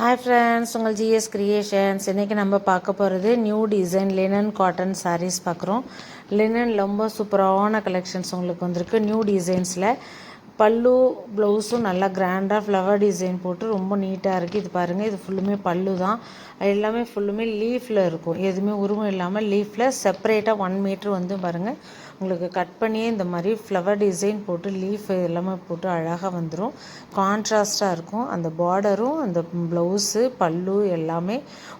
Hi friends உங்கள் GS creations இன்றைக்கி நம்ம பார்க்க போகிறது new design linen cotton sarees பார்க்குறோம். லினன் ரொம்ப சூப்பரான கலெக்ஷன்ஸ் உங்களுக்கு வந்திருக்கு. நியூ டிசைன்ஸில் பல்லு ப்ளவுஸும் நல்லா கிராண்டாக ஃப்ளவர் டிசைன் போட்டு ரொம்ப நீட்டாக இருக்குது இது பாருங்கள் இது ஃபுல்லுமே பல்லு தான் அது எல்லாமே ஃபுல்லுமே லீஃபில் இருக்கும். எதுவுமே உருவம் இல்லாமல் லீஃபில் செப்பரேட்டாக ஒன் மீட்ரு வந்து பாருங்கள் உங்களுக்கு கட் பண்ணியே இந்த மாதிரி ஃப்ளவர் டிசைன் போட்டு லீஃப் எல்லாமே போட்டு அழகாக வந்துடும் கான்ட்ராஸ்ட்டாக இருக்கும். அந்த பார்டரும் அந்த ப்ளவுஸு பல்லு எல்லாமே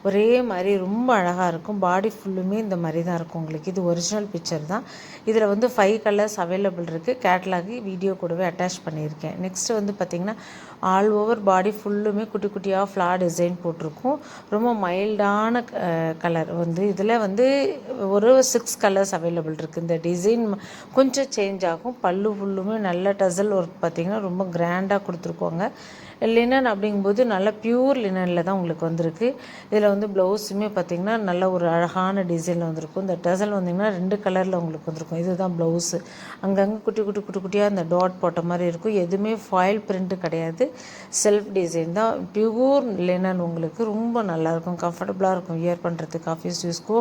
ஒரே மாதிரி ரொம்ப அழகாக இருக்கும். பாடி ஃபுல்லுமே இந்த மாதிரி தான் இருக்கும் உங்களுக்கு. இது ஒரிஜினல் பிக்சர் தான். இதில் வந்து ஃபைவ் கலர்ஸ் அவைலபிள் இருக்குது கேட்லாகி வீடியோ கூடவே அட்டாச் பண்ணியிருக்கேன். நெக்ஸ்ட்டு வந்து பார்த்திங்கன்னா ஆல் ஓவர் பாடி ஃபுல்லுமே குட்டி குட்டியாக ஃப்ளார் டிசைன் போட்டிருக்கும். ரொம்ப மைல்டான கலர் வந்து இதில் வந்து ஒரு சிக்ஸ் கலர்ஸ் அவைலபிள் இருக்குது இந்த டிசைன் கொஞ்சம் சேஞ்ச் ஆகும். பல்லு ஃபுல்லுமே நல்ல டசல் ஒர்க் பார்த்திங்கன்னா ரொம்ப கிராண்டாக கொடுத்துருக்கோங்க. லினன் அப்படிங்கும்போது நல்ல பியூர் லினனில் தான் உங்களுக்கு வந்திருக்கு. இதில் வந்து ப்ளவுஸுமே பார்த்திங்கன்னா நல்ல ஒரு அழகான டிசைனில் வந்திருக்கும். இந்த டசல் வந்திங்கன்னா ரெண்டு கலரில் உங்களுக்கு வந்திருக்கும். இதுதான் ப்ளவுஸு அங்கங்கே குட்டி குட்டி குட்டி குட்டியாக அந்த டாட் போட்ட மாதிரி இருக்கும். எதுவுமே ஃபாயில் பிரிண்ட்டு கிடையாது. செல்ஃப் டிசைன் தான். பியூர் லினன் உங்களுக்கு ரொம்ப நல்லாயிருக்கும் கம்ஃபர்டபுளாக இருக்கும். வியர் பண்ணுறதுக்கு ஆஃபீஸ் யூஸ்க்கோ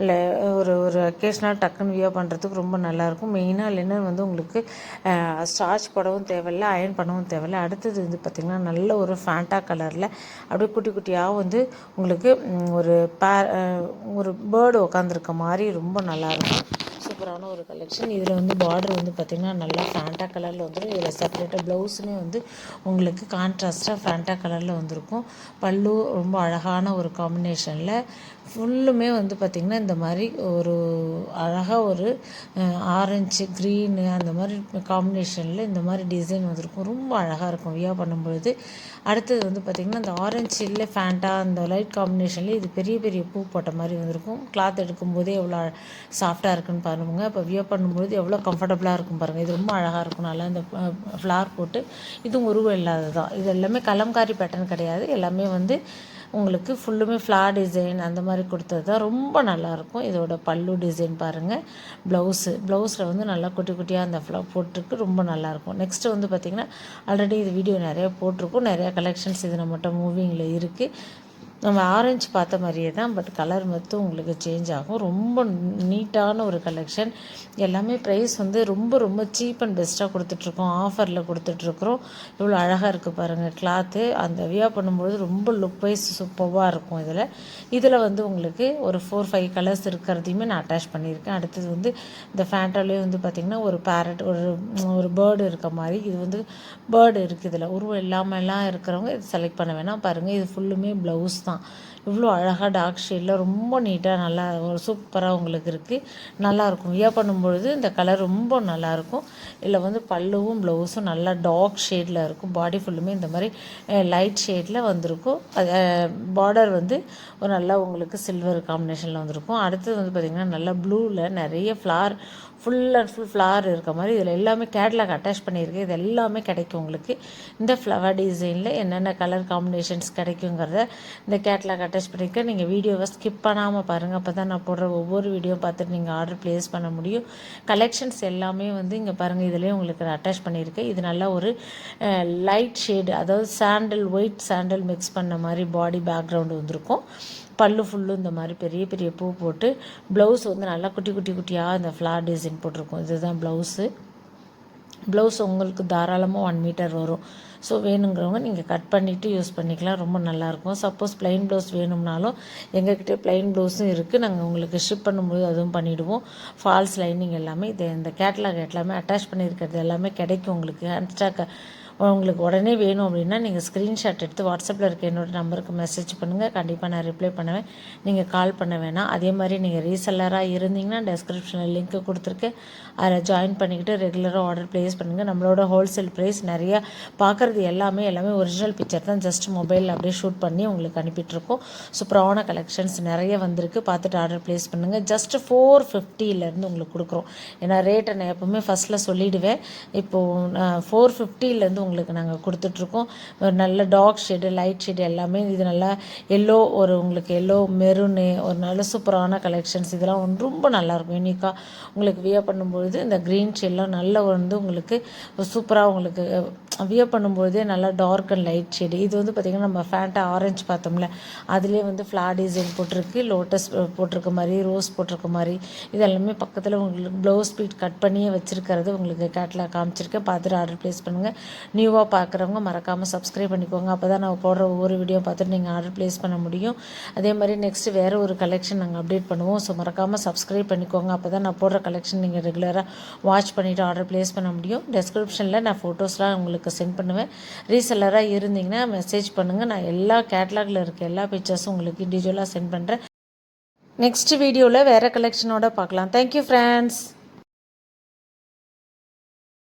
இல்லை ஒரு ஒரு அக்கேஷனாக டக்குன்னு வியர் பண்ணுறதுக்கு ரொம்ப நல்லாயிருக்கும் மெயினாக லினன் வந்து உங்களுக்கு ஸ்டார்ச் போடவும் தேவையில்லை அயன் பண்ணவும் தேவையில்லை. அடுத்தது வந்து பார்த்திங்கன்னா நல்ல ஒரு ஃபேண்டா கலரில் அப்படியே குட்டி குட்டியாக வந்து உங்களுக்கு ஒரு பே ஒரு பேர்டு உட்காந்துருக்க மாதிரி ரொம்ப நல்லாயிருக்கும் சூப்பரான ஒரு கலெக்ஷன் இதில் வந்து பார்டர் வந்து பார்த்திங்கன்னா நல்லா ஃபேண்டா கலரில் வந்துடும் இதில் செப்பரேட்டாக ப்ளவுஸுமே வந்து உங்களுக்கு கான்ட்ராஸ்ட்டாக ஃபேண்டா கலரில் வந்திருக்கும். பல்லு ரொம்ப அழகான ஒரு காம்பினேஷனில் ஃபுல்லுமே வந்து பார்த்திங்கன்னா இந்த மாதிரி ஒரு அழகாக ஒரு ஆரஞ்சு க்ரீனு அந்த மாதிரி காம்பினேஷனில் இந்த மாதிரி டிசைன் வந்திருக்கும். ரொம்ப அழகாக இருக்கும் வியா பண்ணும்பொழுது. அடுத்தது வந்து பார்த்திங்கன்னா இந்த ஆரஞ்சு இல்லை ஃபேண்டா அந்த லைட் காம்பினேஷன்லேயே இது பெரிய பெரிய பூ போட்ட மாதிரி வந்திருக்கும். கிளாத் எடுக்கும்போதே எவ்வளோ சாஃப்டாக இருக்குன்னு பாருங்க. இப்போ வியோ பண்ணும்போது எவ்வளோ கம்ஃபர்டபுளாக இருக்கும் பாருங்கள் இது ரொம்ப அழகாக இருக்கும். நல்லா இந்த ஃப்ளார் போட்டு. இதுவும் உருவம் இல்லாதது. தான் இது எல்லாமே கலம்காரி பேட்டர்ன் கிடையாது. எல்லாமே வந்து உங்களுக்கு ஃபுல்லுமே ஃப்ளார் டிசைன் அந்த மாதிரி கொடுத்தது தான் ரொம்ப நல்லாயிருக்கும். இதோட பல்லு டிசைன் பாருங்கள் ப்ளவுஸு ப்ளவுஸில் வந்து நல்லா குட்டி குட்டியாக அந்த ஃப்ளா போட்டிருக்கு. ரொம்ப நல்லாயிருக்கும். நெக்ஸ்ட்டு வந்து பார்த்திங்கன்னா ஆல்ரெடி இது வீடியோ நிறையா போட்டிருக்கோம். நிறையா கலெக்ஷன்ஸ் இது நம்மகிட்ட மூவிங்கில் இருக்குது நம்ம ஆரஞ்சு பார்த்த மாதிரியே தான் பட் கலர் மட்டும் உங்களுக்கு சேஞ்ச் ஆகும். ரொம்ப நீட்டான ஒரு கலெக்ஷன் எல்லாமே ப்ரைஸ் வந்து ரொம்ப ரொம்ப சீப் அண்ட் பெஸ்ட்டாக கொடுத்துட்ருக்கோம். ஆஃபரில் கொடுத்துட்ருக்குறோம். இவ்வளோ அழகாக இருக்குது பாருங்கள் கிளாத்து அந்த வியா பண்ணும்பொழுது ரொம்ப லுக் வைஸ் சூப்பராக இருக்கும் இதில். இதில் வந்து உங்களுக்கு ஒரு ஃபோர் ஃபைவ் கலர்ஸ் இருக்கிறதையுமே நான் அட்டாச் பண்ணியிருக்கேன். அடுத்தது வந்து இந்த ஃபேண்டாலே வந்து பார்த்திங்கன்னா ஒரு பேரட் ஒரு ஒரு பேர்டு இருக்க மாதிரி. இது வந்து பேர்டு இருக்குது இதில். உருவம் இல்லாமல்லாம் இருக்கிறவங்க இது செலக்ட் பண்ண வேணாம். பாருங்கள் இது ஃபுல்லுமே ப்ளவுஸ் தான் இவ்வளோ அழகாக டார்க் ஷேடில் ரொம்ப நீட்டாக நல்லா ஒரு சூப்பராக உங்களுக்கு இருக்குது நல்லாயிருக்கும் வியா பண்ணும்பொழுது இந்த கலர் ரொம்ப நல்லாயிருக்கும் இதில் வந்து பல்லுவும் ப்ளவுஸும் நல்லா டார்க் ஷேடில் இருக்கும். பாடி ஃபுல்லுமே இந்த மாதிரி லைட் ஷேடில் வந்திருக்கும். அது பார்டர் வந்து ஒரு நல்லா உங்களுக்கு சில்வர் காம்பினேஷனில் வந்திருக்கும். அடுத்தது வந்து பார்த்திங்கன்னா நல்லா ப்ளூவில் நிறைய floral full and full floral இருக்க மாதிரி இதில் எல்லாமே கேட்லாக் அட்டாச் பண்ணியிருக்கு. இது எல்லாமே கிடைக்கும் உங்களுக்கு. இந்த ஃப்ளவர் டிசைனில் என்னென்ன கலர் காம்பினேஷன்ஸ் கிடைக்குங்கிறத இந்த கேட்லாக் அட்டாச் பண்ணியிருக்கேன் நீங்கள் வீடியோவை ஸ்கிப் பண்ணாமல் பாருங்கள் அப்போ தான் நான் போடுற ஒவ்வொரு வீடியோ பார்த்துட்டு நீங்கள் ஆர்டர் ப்ளேஸ் பண்ண முடியும். கலெக்ஷன்ஸ் எல்லாமே வந்து இங்கே பாருங்கள் இதிலே உங்களுக்கு அட்டாச் பண்ணியிருக்கேன் இது நல்லா ஒரு லைட் ஷேடு அதாவது சாண்டல் ஒயிட் சாண்டல் மிக்ஸ் பண்ண மாதிரி பாடி பேக்ரவுண்டு வந்திருக்கும். பல்லு ஃபுல்லு இந்த மாதிரி பெரிய பெரிய பூ போட்டு ப்ளவுஸ் வந்து நல்லா குட்டி குட்டி குட்டியாக இந்த ஃப்ளார் டிசைன் போட்டிருக்கும். இதுதான் ப்ளவுஸு ப்ளவுஸ் உங்களுக்கு தாராளமாக ஒன் மீட்டர் வரும். ஸோ வேணுங்கிறவங்க நீங்கள் கட் பண்ணிவிட்டு யூஸ் பண்ணிக்கலாம். ரொம்ப நல்லாயிருக்கும். சப்போஸ் ப்ளைன் ப்ளவுஸ் வேணும்னாலும் எங்ககிட்ட ப்ளைன் ப்ளவுஸும் இருக்குது நாங்கள் உங்களுக்கு ஷிப் பண்ணும்போது அதுவும் பண்ணிவிடுவோம் ஃபால்ஸ் லைனிங் எல்லாமே இது இந்த கேட்லாக் எல்லாமே அட்டாச் பண்ணியிருக்கிறது எல்லாமே கிடைக்கும் உங்களுக்கு. ஹேண்ட்ஸ்டாக் உங்களுக்கு உடனே வேணும் அப்படின்னா நீங்கள் ஸ்க்ரீன்ஷாட் எடுத்து வாட்ஸ்அப்பில் இருக்க என்னோடய நம்பருக்கு மெசேஜ் பண்ணுங்கள் கண்டிப்பாக நான் ரிப்ளை பண்ணுவேன். நீங்கள் கால் பண்ண வேணாம். அதே மாதிரி நீங்கள் ரீசெல்லராக இருந்தீங்கன்னா டெஸ்கிரிப்ஷனில் லிங்க்கு கொடுத்துருக்கேன் அதில் ஜாயின் பண்ணிக்கிட்டு ரெகுலராக ஆர்டர் ப்ளேஸ் பண்ணுங்கள் நம்மளோட ஹோல்சேல் ப்ரைஸ் நிறையா பார்க்குறது எல்லாமே எல்லாமே ஒரிஜினல் பிக்சர் தான். ஜஸ்ட் மொபைலில் அப்படியே ஷூட் பண்ணி உங்களுக்கு அனுப்பிட்டுருக்கோம். சூப்பரான கலெக்ஷன்ஸ் நிறைய வந்திருக்கு. பார்த்துட்டு ஆர்டர் ப்ளேஸ் பண்ணுங்கள் ஜஸ்ட் ஃபோர் ஃபிஃப்டியிலேருந்து உங்களுக்கு கொடுக்குறோம். ஏன்னா ரேட்டை நான் எப்போவுமே ஃபஸ்ட்டில் சொல்லிவிடுவேன் இப்போது ஃபோர் ஃபிஃப்டியிலேருந்து உங்களுக்கு நாங்கள் கொடுத்துட்ருக்கோம். ஒரு நல்ல டார்க் ஷேடு லைட் ஷேடு எல்லாமே இது நல்லா எல்லோ ஒரு உங்களுக்கு எல்லோ மெரூனு ஒரு நல்ல சூப்பரான கலெக்ஷன்ஸ் இதெல்லாம் ரொம்ப நல்லாயிருக்கும். யூனிக்காக உங்களுக்கு வியர் பண்ணும்பொழுது இந்த க்ரீன் ஷேட்லாம் நல்ல வந்து உங்களுக்கு சூப்பராக உங்களுக்கு வியர் பண்ணும்பொழுதே நல்லா டார்க் அண்ட் லைட் ஷேடு இது வந்து பார்த்திங்கன்னா நம்ம ஃபேண்ட்டா ஆரஞ்சு பார்த்தோம்ல அதுலேயே வந்து ஃப்ளார் டிசைன் போட்டிருக்கு லோட்டஸ் போட்டிருக்க மாதிரி ரோஸ் போட்டிருக்க மாதிரி. இது எல்லாமே பக்கத்தில் உங்களுக்கு ப்ளவுஸ் பீட் கட் பண்ணியே வச்சுருக்கிறது உங்களுக்கு கேட்லாக் காமிச்சிருக்கேன். பார்த்துட்டு ஆர்டர் ப்ளேஸ் பண்ணுங்கள் நியூவாக பார்க்குறவங்க மறக்காமல் சப்ஸ்கிரைப் பண்ணிக்கோங்க. அப்போ தான் நான் போடுற ஒவ்வொரு வீடியோ பார்த்துட்டு நீங்கள் ஆர்டர் ப்ளேஸ் பண்ண முடியும். அதே மாதிரி நெக்ஸ்ட்டு வேறு ஒரு கலெக்ஷன் நாங்கள் அப்டேட் பண்ணுவோம். ஸோ மறக்காமல் சப்ஸ்கிரைப் பண்ணிக்கோங்க. அப்போ தான் நான் போடுற கலெக்ஷன் நீங்கள் ரெகுலராக வாட்ச் பண்ணிவிட்டு ஆர்டர் ப்ளேஸ் பண்ண முடியும். டெஸ்கிரிப்ஷனில் நான் ஃபோட்டோஸ்லாம் உங்களுக்கு சென்ட் பண்ணுவேன். ரீசெல்லராக இருந்தீங்கன்னா மெசேஜ் பண்ணுங்கள் நான் எல்லா கேட்லாகில் இருக்க எல்லா பிக்சர்ஸும் உங்களுக்கு இண்டிவிஜுவலாக சென்ட் பண்ணுறேன் நெக்ஸ்ட் வீடியோவில் வேறு கலெக்ஷனோட பார்க்கலாம். Thank you friends